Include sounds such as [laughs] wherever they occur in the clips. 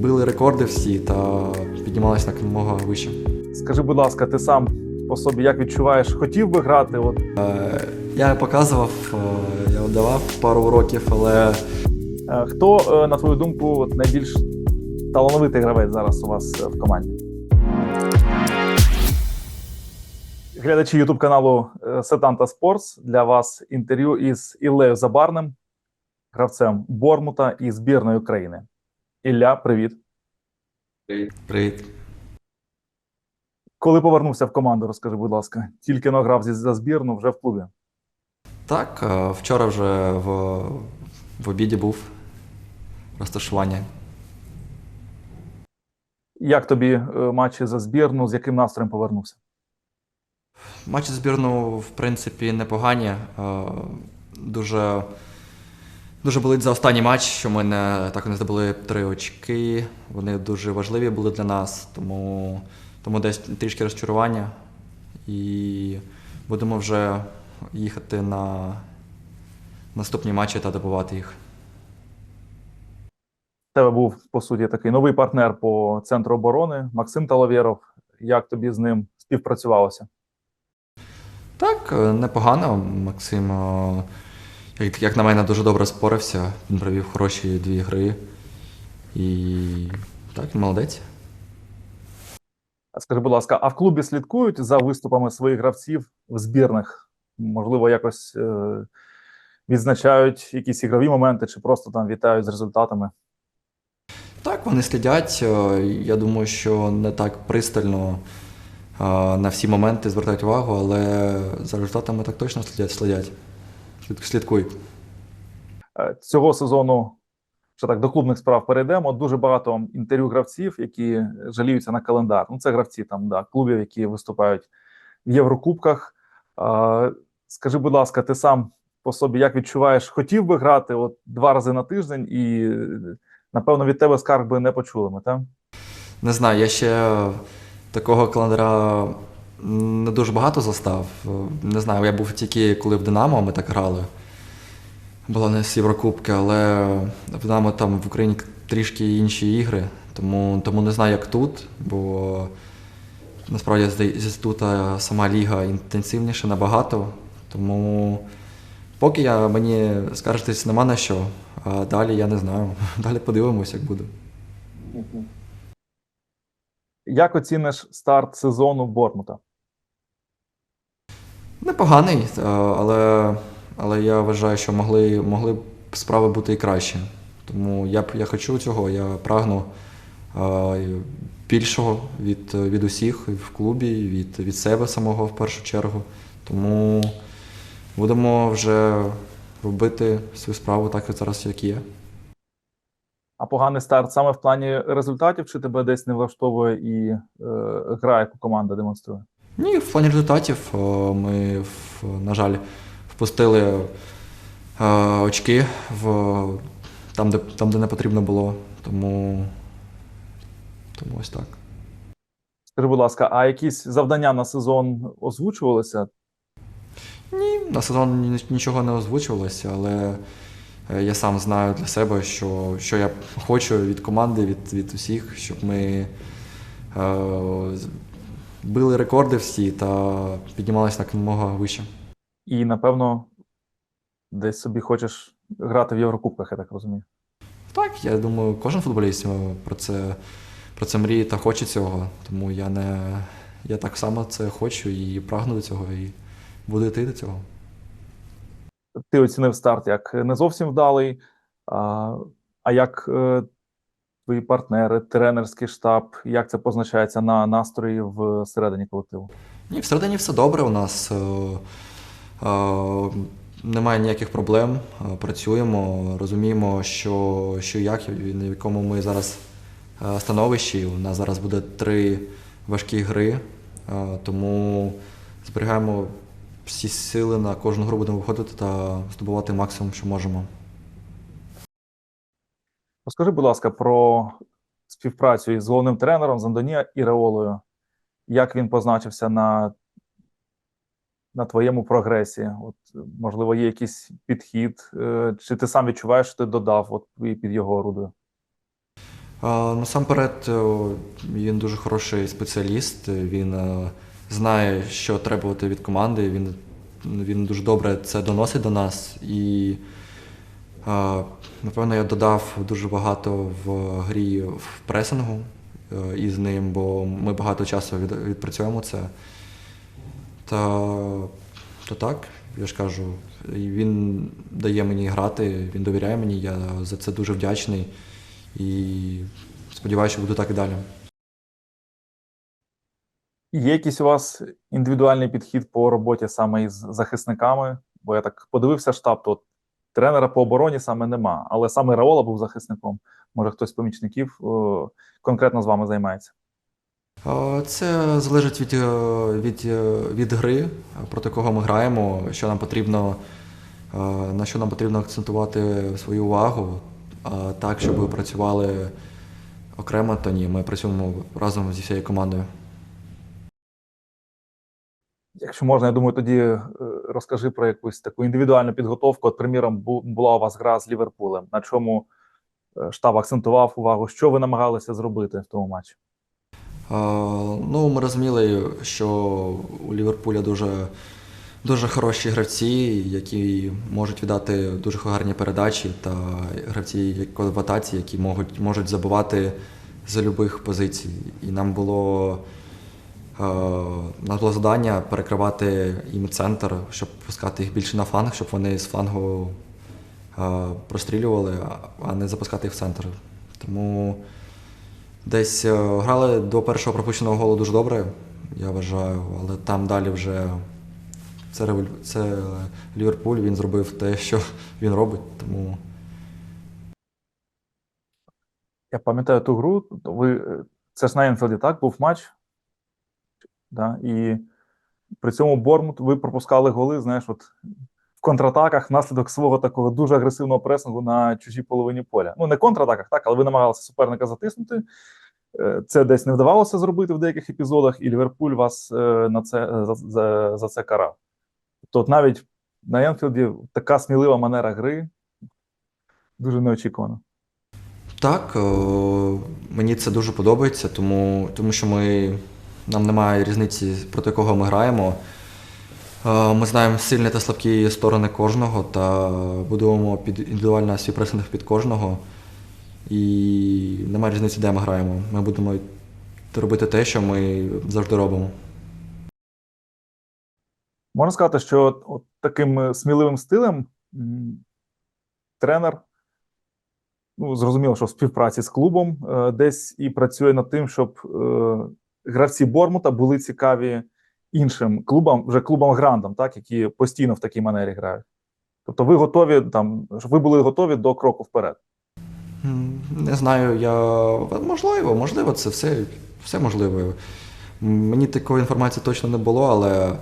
били рекорди всі та піднімалися якомога вище. Скажи, будь ласка, ти сам по собі як відчуваєш? Хотів би грати? От Е, Я показував, е, я давав пару уроків, але е, хто, е, на твою думку, от найбільш талановитий гравець зараз у вас е, в команді? Глядачі YouTube каналу Сетанта Спортс для вас інтерв'ю із Іллею Забарним, гравцем Бормута і збірної України. Ілля, привіт. привіт. Коли повернувся в команду, розкажи, будь ласка, тільки но грав зі- за збірну вже в клубі. Так, е, вчора вже в, в обіді був розташування. Як тобі е, матчі за збірну, з яким настроєм повернувся? Матчі збірну, в принципі, непогані. Е, Дуже, дуже болить за останній матч, що ми не, так не здобули три очки. Вони дуже важливі були для нас, тому, тому десь трішки розчарування. І будемо вже їхати на наступні матчі та добувати їх. Тебе був по суті такий новий партнер по центру оборони Максим Таловєров. Як тобі з ним співпрацювалося? Так, е, непогано. Максим, е, як, як на мене, дуже добре спорився. Він провів хороші дві гри. І так, він молодець. Скажи, будь ласка, а в клубі слідкують за виступами своїх гравців в збірних? Можливо, якось е- відзначають якісь ігрові моменти, чи просто там вітають з результатами? Так, вони слідять. Е, Я думаю, що не так пристально е, на всі моменти звертають увагу, але за результатами так точно слідять. слідять. Слід- Слідкують. Е, Цього сезону ще так до клубних справ перейдемо. Дуже багато інтерв'ю гравців, які жаліються на календар. Ну, це гравці там да, клубів, які виступають в Єврокубках. Е, Скажи, будь ласка, ти сам по собі як відчуваєш, хотів би грати от два рази на тиждень, і напевно від тебе скарг би не почули ми, так? Не знаю, я ще такого календаря не дуже багато застав. Не знаю, я був тільки коли в Динамо ми так грали. Була не з Єврокубки, але в Динамо там в Україні трішки інші ігри, тому, тому не знаю, як тут, бо насправді тут сама ліга інтенсивніша набагато. Тому поки я мені скаржитись нема на що, а далі я не знаю. [laughs] Далі подивимось, як буде. Як оціниш старт сезону Бормута? Непоганий, е, але, але я вважаю, що могли, могли б справи бути і краще. Тому я, я хочу цього, я прагну е, більшого від, від усіх в клубі, від, від себе самого в першу чергу. Тому будемо вже робити свою справу так, як зараз як є. А поганий старт саме в плані результатів, чи тебе десь не влаштовує і е, гра, яку команда демонструє? Ні, в плані результатів е, ми, на жаль, впустили е, очки в, там, де, там, де не потрібно було. Тому, тому ось так. Скажи, будь ласка, а якісь завдання на сезон озвучувалися? Ні, на сезон нічого не озвучувалося, але е, я сам знаю для себе, що, що я хочу від команди, від, від усіх, щоб ми е, били рекорди всі та піднімалися якомога вище. І, напевно, десь собі хочеш грати в Єврокубках, я так розумію. Так, я думаю, кожен футболіст е, про це, про це мріє та хоче цього. Тому я не я так само це хочу і прагну до цього, і буду йти до цього. Ти оцінив старт як не зовсім вдалий, а, а як е, твої партнери, тренерський штаб, як це позначається на настрої всередині колективу? Ні, всередині все добре. У нас е, е, немає ніяких проблем. Е, Працюємо, розуміємо, що, що як і на якому ми зараз е, становищі. У нас зараз буде три важкі гри, е, тому зберігаємо всі сили на кожну гру будемо виходити та здобувати максимум, що можемо. Розкажи, будь ласка, про співпрацю із головним тренером з Андонія Іреолою. Як він позначився на, на твоєму прогресі? От, можливо, є якийсь підхід, е, чи ти сам відчуваєш, що ти додав от, під його орудою? Насамперед, е, він дуже хороший спеціаліст, він е, знає, що требувати від команди, він, він дуже добре це доносить до нас. І, напевно, я додав дуже багато в грі в пресингу е, із ним, бо ми багато часу від, відпрацюємо це. Та то так, я ж кажу, він дає мені грати, він довіряє мені, я за це дуже вдячний. І сподіваюся, що буду так і далі. Є якийсь у вас індивідуальний підхід по роботі саме із захисниками? Бо я так подивився штаб, то тренера по обороні саме нема, але саме Раола був захисником. Може, хтось з помічників е, конкретно з вами займається. Це залежить від, е, від, е, від гри, проти кого ми граємо, що нам потрібно, е, на що нам потрібно акцентувати свою увагу. А так, щоб ви працювали окремо, то ні, ми працюємо разом зі всією командою. Якщо можна, я думаю, тоді е, розкажи про якусь таку індивідуальну підготовку. От, приміром, була у вас гра з Ліверпулем. На чому е, штаб акцентував увагу? Що ви намагалися зробити в тому матчі? Ну, ми розуміли, що у Ліверпуля дуже, дуже хороші гравці, які можуть віддати дуже гарні передачі, та гравці в атаці, які можуть, можуть забивати за любих позицій. І нам було, е, нам було завдання перекривати їм центр, щоб пускати їх більше на фланг, щоб вони з флангу е, прострілювали, а- не запускати їх в центр. Тому. Десь е, грали до першого пропущеного голу дуже добре, я вважаю, але там далі вже це, револю- це Ліверпуль, він зробив те, що [laughs] він робить. Тому Я пам'ятаю ту гру. Ви це ж на Енфілді, так? Був матч. Да? І при цьому Бормут ви пропускали голи, знаєш, от в контратаках внаслідок свого такого дуже агресивного пресингу на чужій половині поля. Ну, не контратаках, так, але ви намагалися суперника затиснути. Е, Це десь не вдавалося зробити в деяких епізодах, і Ліверпуль вас е, на це е, за, за, за це карав. Тобто, навіть на Енфілді така смілива манера гри дуже неочікувана. так, е, мені це дуже подобається, тому, тому що ми, нам немає різниці, проти кого ми граємо. Е, Ми знаємо сильні та слабкі сторони кожного та будуємо під індивідуально свій пресинг під кожного. І немає різниці, де ми граємо. Ми будемо робити те, що ми завжди робимо. Можна сказати, що от, таким е, сміливим стилем тренер, ну, зрозуміло, що в співпраці з клубом е, десь і працює над тим, щоб гравці Бормута були цікаві іншим клубам, вже клубам грандам, так, які постійно в такій манері грають. Тобто ви готові там, ви були готові до кроку вперед. Не знаю, я можливо, можливо, це все, все можливо. Мені такої інформації точно не було, але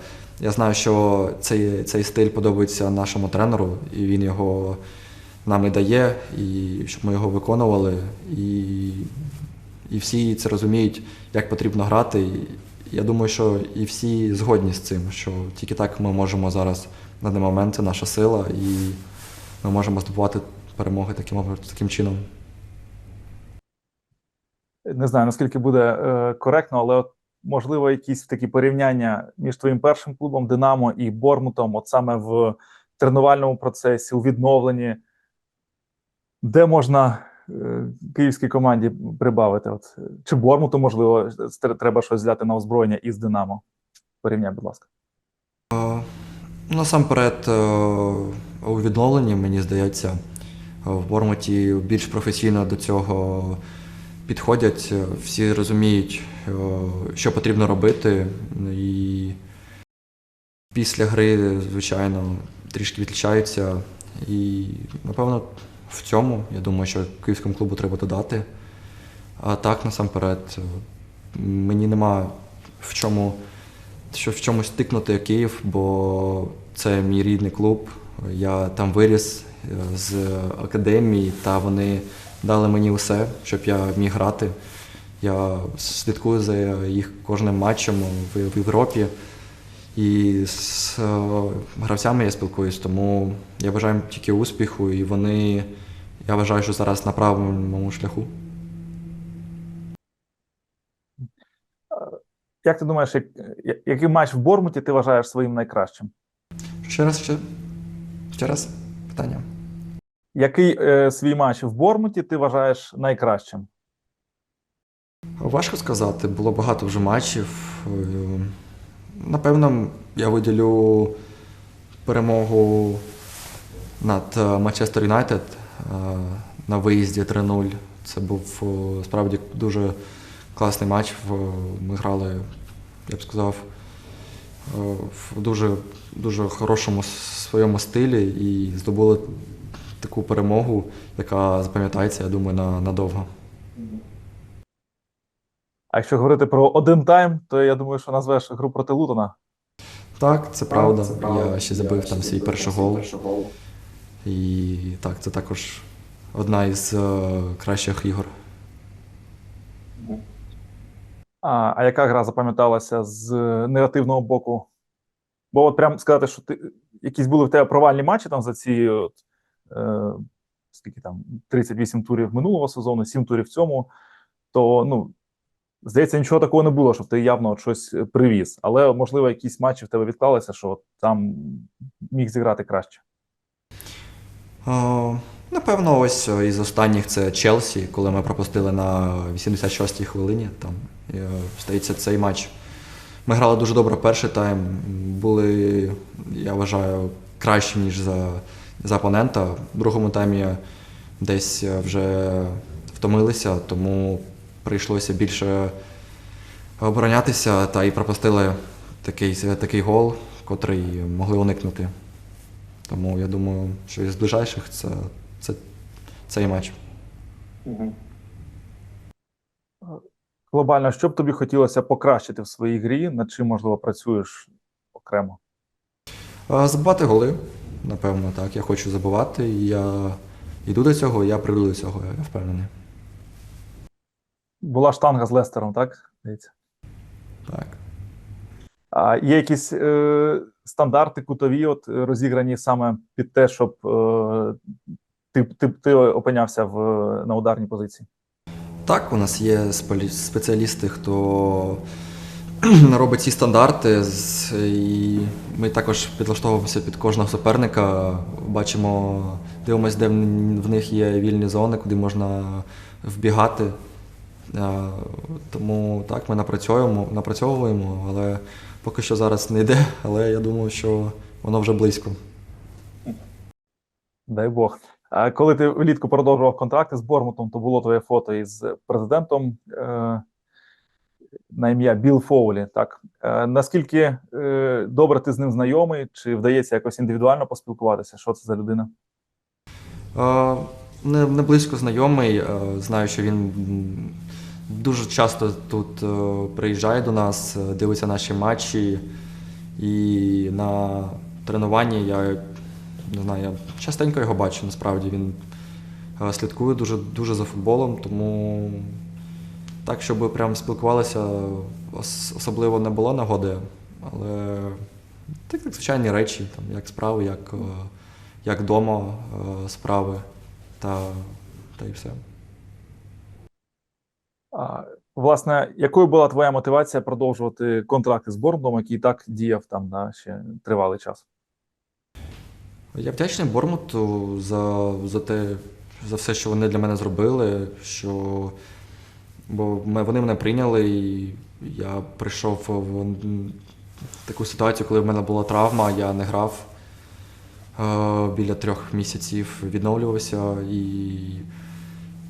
я знаю, що цей, цей стиль подобається нашому тренеру, і він його нам і дає, і щоб ми його виконували. І, і всі це розуміють, як потрібно грати. Я думаю, що і всі згодні з цим, що тільки так ми можемо зараз на даний момент це наша сила, і ми можемо здобувати перемоги таким, таким чином. Не знаю, наскільки буде е, коректно, але от, можливо, якісь такі порівняння між твоїм першим клубом Динамо і Бормутом, от саме в тренувальному процесі, у відновленні, де можна київській команді прибавити? От, е, чи Бормуту, можливо, треба щось взяти на озброєння із Динамо? Порівняй, будь ласка. Е, Насамперед, е, у відновленні, мені здається, е, в Бормуті більш професійно до цього підходять. Е, Всі розуміють, е, що потрібно робити. І після гри, звичайно, трішки відлічаються. І, напевно, в цьому, я думаю, що київському клубу треба додати. А так, насамперед, мені нема в чому що в чомусь тикнути Київ, бо це мій рідний клуб. Я там виріс е, з академії, та вони дали мені усе, щоб я міг грати. Я слідкую за їх кожним матчем в Європі. І з е, гравцями я спілкуюсь, тому я бажаю їм тільки успіху, і вони, я вважаю, що зараз на правильному шляху. Е, як ти думаєш, який матч в Бормуті ти вважаєш своїм найкращим? Ще раз ще, ще раз питання. Який е, свій матч в Бормуті ти вважаєш найкращим? Важко сказати. Було багато вже матчів. Е, Напевно, я виділю перемогу над е, Манчестер Юнайтед е, на виїзді 3-0. Це був е, справді дуже класний матч. Ми грали, я б сказав, в дуже, дуже хорошому своєму стилі і здобули таку перемогу, яка запам'ятається, я думаю, на, надовго. А якщо говорити про один тайм, то я думаю, що назвеш гру проти Лутона. Так, це правда. Я ще забив там свій перший гол. І так, це також одна із е, кращих ігор. А, а яка гра запам'яталася з негативного боку? Бо от прям сказати, що ти якісь були в тебе провальні матчі там за ці от, е, скільки там 38 турів минулого сезону, 7 турів в цьому, то ну. Здається, нічого такого не було, щоб ти явно щось привіз. Але, можливо, якісь матчі в тебе відклалися, що там міг зіграти краще. Е, Напевно, ось е, із останніх це Челсі, коли ми пропустили на 86-й хвилині. Там, е, здається, цей матч. Ми грали дуже добре перший тайм. Були, я вважаю, кращі, ніж за, за опонента. В другому таймі десь е, вже втомилися, тому прийшлося більше оборонятися та і пропустили такий, такий гол, котрий могли уникнути. Тому я думаю, що із ближайших це, це цей матч. Глобально, що б тобі хотілося покращити в своїй грі, над чим, можливо, працюєш окремо? А, Забивати голи, напевно, так. Я хочу забивати. і Я йду до цього, я прийду до цього, я впевнений. Була штанга з Лестером, так? Здається. Так. А є якісь е, стандарти кутові, от розіграні саме під те, щоб е, ти, ти, ти опинявся в, на ударній позиції. Так, у нас є спеціалісти, хто [clears throat] робить ці стандарти, і ми також підлаштовуємося під кожного суперника. Бачимо, дивимося, де в них є вільні зони, куди можна вбігати. Е, Тому так, ми напрацьовуємо, напрацьовуємо, але поки що зараз не йде, але я думаю, що воно вже близько. Дай Бог. А коли ти влітку продовжував контракти з Бормутом, то було твоє фото із президентом е, на ім'я Білл Фоулі. Так е, наскільки е, добре ти з ним знайомий, чи вдається якось індивідуально поспілкуватися? Що це за людина? Е, Не, не близько знайомий. е, Знаю, що він дуже часто тут е, приїжджає до нас, е, дивиться наші матчі. І на тренуванні я не знаю, я частенько його бачу, насправді він е, слідкує дуже, дуже за футболом, тому так, щоб прям спілкувалися, ос- особливо не було нагоди, але так, так звичайні речі, там, як справи, як, як вдома справи та, та і все. Власне, якою була твоя мотивація продовжувати контракти з Бормутом, який так діяв там на ще тривалий час? Я вдячний Бормуту за, за те, за все, що вони для мене зробили. Що, бо вони мене прийняли, і я прийшов в таку ситуацію, коли в мене була травма, я не грав е, біля трьох місяців, відновлювався. І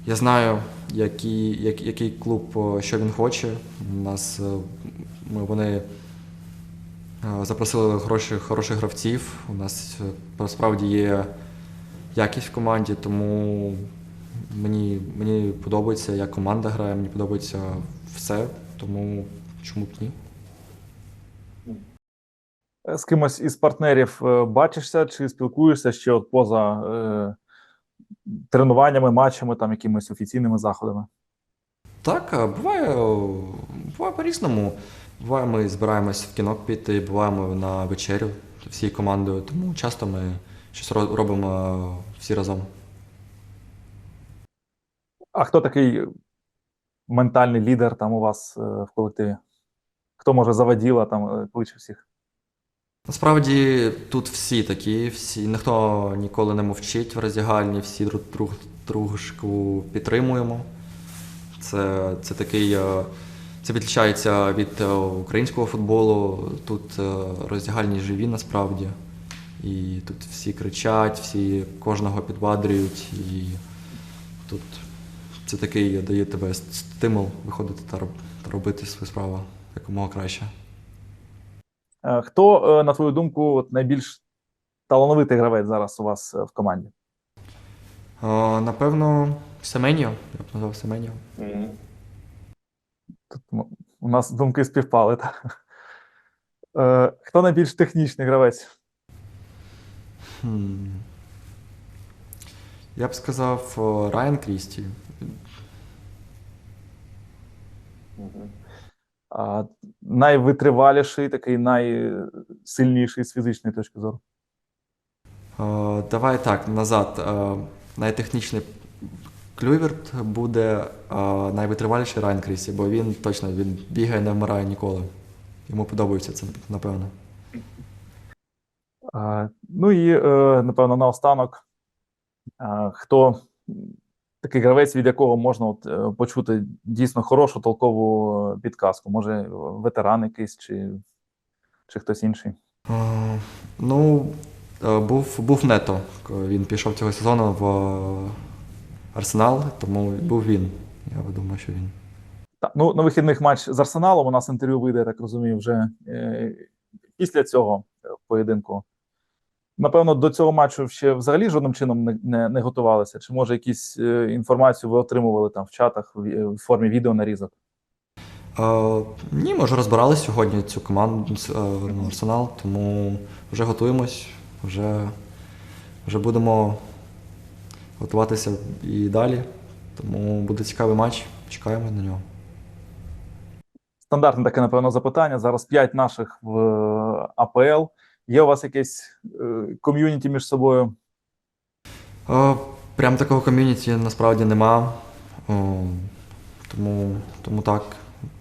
я знаю, який, як, який клуб, е, що він хоче. У нас е, вони Е, Запросили хороших, хороших гравців. У нас справді є якість в команді, тому мені, мені подобається, як команда грає, мені подобається все, тому чому б ні? З кимось із партнерів бачишся чи спілкуєшся ще от поза тренуваннями, матчами, там якимись офіційними заходами? Так, е, буває, буває по-різному. Буває, ми збираємось в кіно піти, буваємо на вечерю всією командою, тому часто ми щось робимо е, всі разом. А хто такий ментальний лідер там у вас е, в колективі? хто може заводіла там е, кличе всіх. Насправді тут всі такі, всі, ніхто ніколи не мовчить в роздягальні, всі друг, друг дружку підтримуємо. Це, це такий. е, Це відрізняється від е, українського футболу. Тут е, роздягальні живі насправді. І тут всі кричать, всі кожного підбадрюють. І тут це такий дає тебе стимул виходити та робити свою справу якомога краще. Е, Хто, е, на твою думку, от найбільш талановитий гравець зараз у вас е, в команді? Е, Напевно, Семенів. Я б назвав Семенів. Тут у нас думки співпали. Так? Е, Хто найбільш технічний гравець? Хм. Я б сказав о, Райан Крісті. Найвитриваліший, такий найсильніший з фізичної точки зору. Е, Давай так, назад. Е, Найтехнічний Клюверт буде е, найвитриваліший Райан Крісті, бо він точно він бігає, не вмирає ніколи. Йому подобається це, напевно. Ну і напевно наостанок, хто такий гравець, від якого можна от, е, почути дійсно хорошу толкову е, підказку? Може, ветеран якийсь чи, чи хтось інший? Е, Ну, був, був нето. Він пішов цього сезону в Арсенал, тому був він. Я думаю, що він. Так, ну на вихідних матч з Арсеналом. У нас інтерв'ю вийде, я так розумію, вже е, після цього поєдинку. Напевно, до цього матчу ще взагалі жодним чином не, не, не готувалися. Чи може якісь е, інформацію ви отримували там в чатах в, в формі відеонарізок? Е, ні, ми вже розбирали сьогодні цю команду е, ну, Арсенал, тому вже готуємось, вже, вже будемо готуватися і далі. Тому буде цікавий матч, чекаємо на нього. Стандартне таке, напевно, запитання. Зараз п'ять наших в е, АПЛ. Є у вас якесь е, ком'юніті між собою? Прям такого ком'юніті насправді нема. Тому, тому так,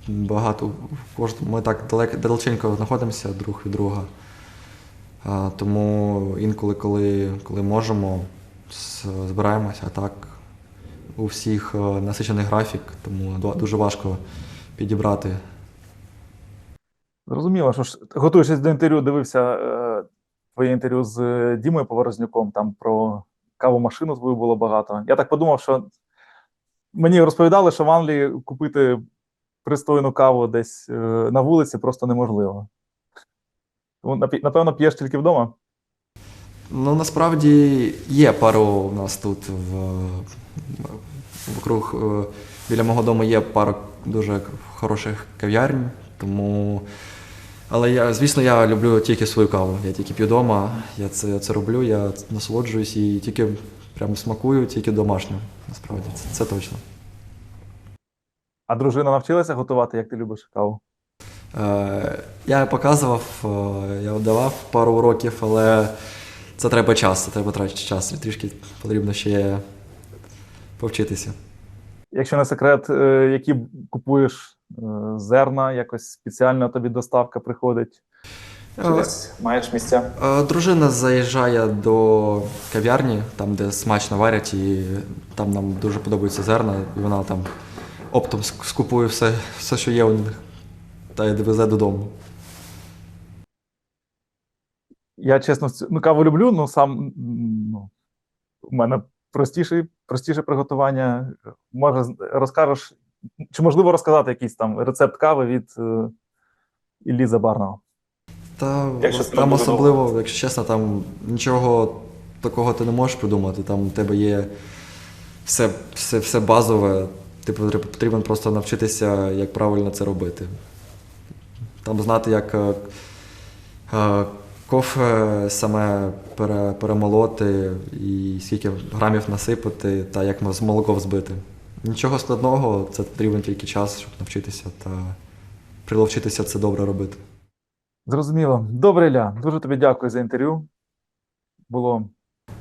багато ми так далеко далеченько знаходимося друг від друга. Тому інколи, коли, коли можемо, збираємося, а так у всіх е, насичений графік, тому дуже важко підібрати. Зрозуміло, що ж готуючись до інтерв'ю, дивився е, твоє інтерв'ю з е, Дімою Поворознюком. Там про кавомашину твою було багато. Я так подумав, що мені розповідали, що в Англії купити пристойну каву десь е, на вулиці просто неможливо. Тому, напевно, п'єш тільки вдома. Ну, насправді є пару у нас тут в, вокруг е, біля мого дому є пара дуже хороших кав'ярень, тому. Але я, звісно, я люблю тільки свою каву. Я тільки п'ю вдома, я це, це роблю, я насолоджуюсь і тільки прям смакую, тільки домашню. Насправді, це, це точно. А дружина навчилася готувати, як ти любиш каву? Е, я показував, е, я давав пару уроків, але це треба час, це треба тратити час. І трішки потрібно ще повчитися. Якщо не секрет, е, які купуєш зерна, якось спеціально тобі доставка приходить? Чи Е, маєш місця? Е, Дружина заїжджає до кав'ярні, там, де смачно варять, і там нам дуже подобаються зерна, і вона там оптом скупує все, все що є у них, та й довезе додому. Я чесно, ну, каву люблю, ну сам ну, у мене простіше, простіше приготування. Може, розкажеш, чи можливо розказати якийсь там рецепт кави від е, Іллі Забарного? Та Якщо це не там буде особливо, якщо чесно, там нічого такого ти не можеш придумати. Там у тебе є все, все, все базове. Ти потр- потрібно просто навчитися, як правильно це робити. Там знати, як е, е, кофе саме пере, перемолоти і скільки грамів насипати, та як з молоком збити. Нічого складного, це потрібен тільки час, щоб навчитися та приловчитися це добре робити. Зрозуміло. Добре, Ілля, дуже тобі дякую за інтерв'ю. Було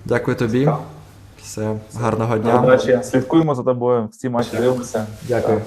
Дякую тобі. Все, гарного дня. удачі. Слідкуємо за тобою. Всі матчі дивимося. Дякую.